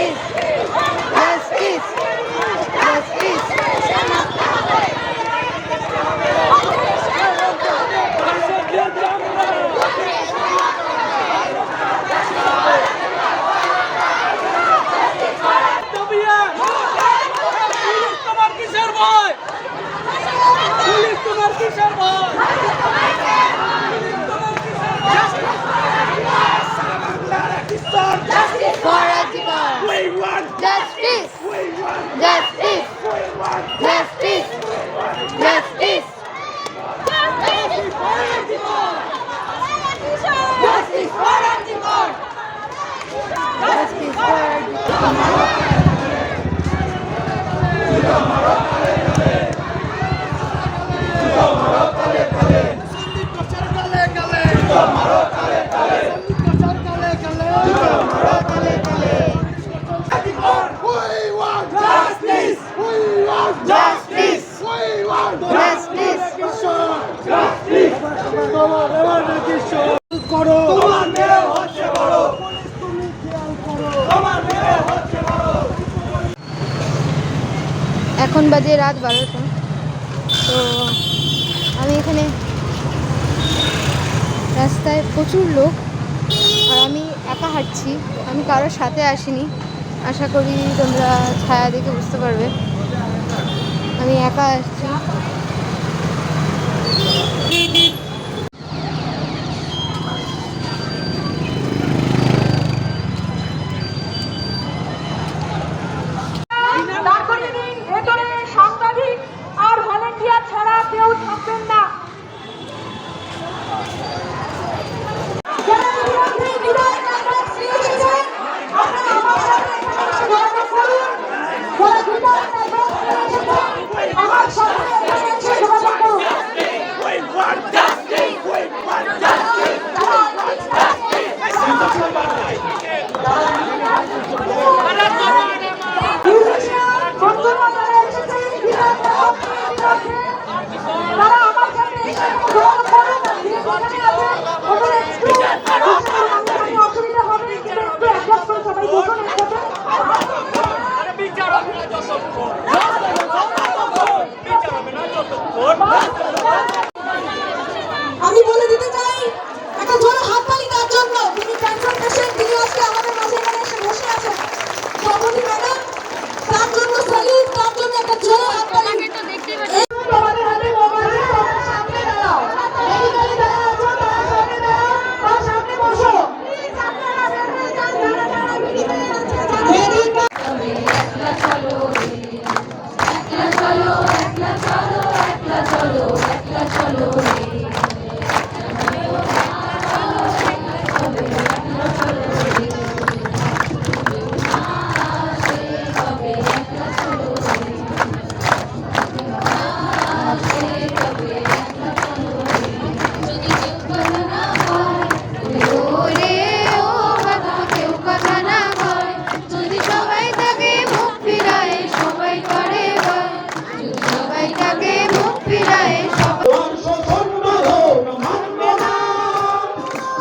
Please. Marocale, Calais! Marocale, Calais! Marocale, Calais! এখন বাজে রাত বারোটা। তো আমি এখানে রাস্তায় প্রচুর লোক, আর আমি একা হাঁটছি, আমি কারোর সাথে আসিনি। আশা করি তোমরা ছায়া দেখে বুঝতে পারবে। আমি একা আসছি।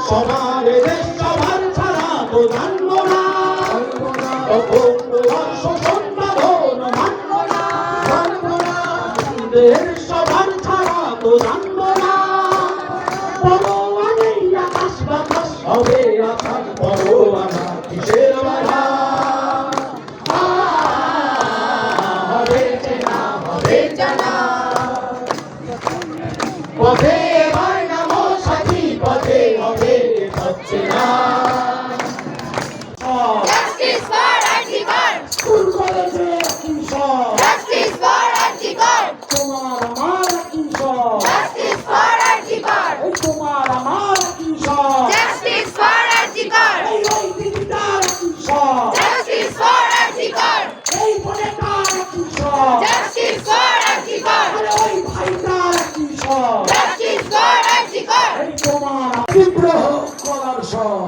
সবার দেশ সবার ছাড়া তো জানব না। সবার ছাড়া তো জানব না। হবে আসান পরো আনা কিসের বাধা? হবে চেনা হবে জানা পথে বিদ্রোহ করার সব।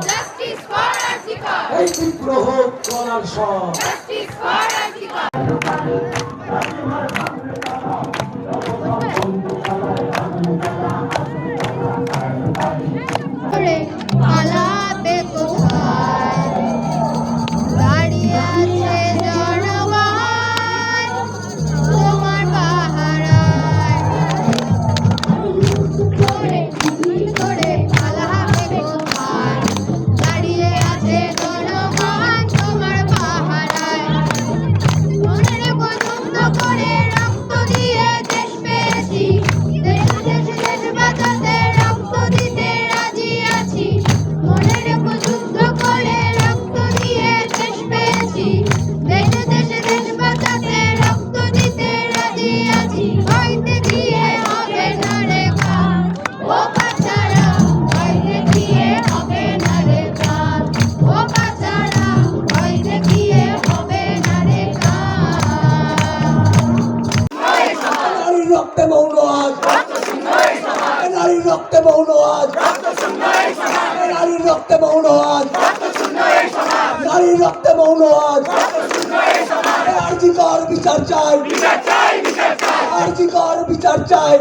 এই বিদ্রোহ করার সব। রক্তে মৌন আজ। নারীর রক্তে মৌন আজ। নারীর রক্তে মৌন আজ। নারীর রক্তে মৌন আজ। আরজি কর, বিচার চাই। আরজি কর, বিচার চাই।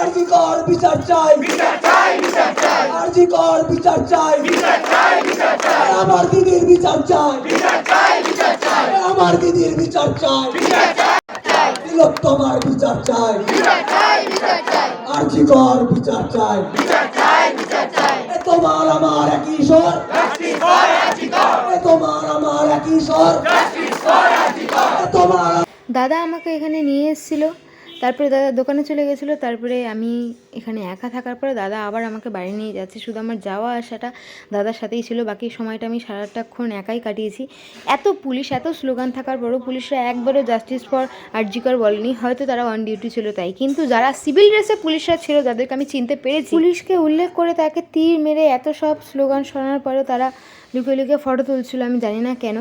আরজি কর, বিচার চাই। আরজি কর, বিচার চাই। আমার দিদির বিচার চাই। আমার দিদির বিচার চাই। তিলোত্তমার বিচার চাই। আরজি কর বিচার চাই। এ তোমার আমার এক ঈশ্বর। এ তোমার আমার এক ঈশ্বর। এ তোমার দাদা আমাকে এখানে নিয়ে এসেছিল। তারপরে দাদা দোকানে চলে গেছিল, তারপরে আমি এখানে একা থাকার পরে দাদা আবার আমাকে বাড়ি নিয়ে যাচ্ছে। শুধু আমার যাওয়া আসাটা দাদার সাথেই ছিল, বাকি সময়টা আমি সারাটাক্ষণ একাই কাটিয়েছি। এত পুলিশ, এত স্লোগান থাকার পরও পুলিশরা একবারও জাস্টিস ফর আরজিকর বলেনি। হয়তো তারা অন ডিউটি ছিল তাই। কিন্তু যারা সিভিল ড্রেসে পুলিশরা ছিল, যাদেরকে আমি চিনতে পেরেছি, পুলিশকে উল্লেখ করে তাকে তীর মেরে এত সব স্লোগান শোনার পরেও তারা লুকিয়ে লুকিয়ে ফটো তুলছিল, আমি জানি না কেন।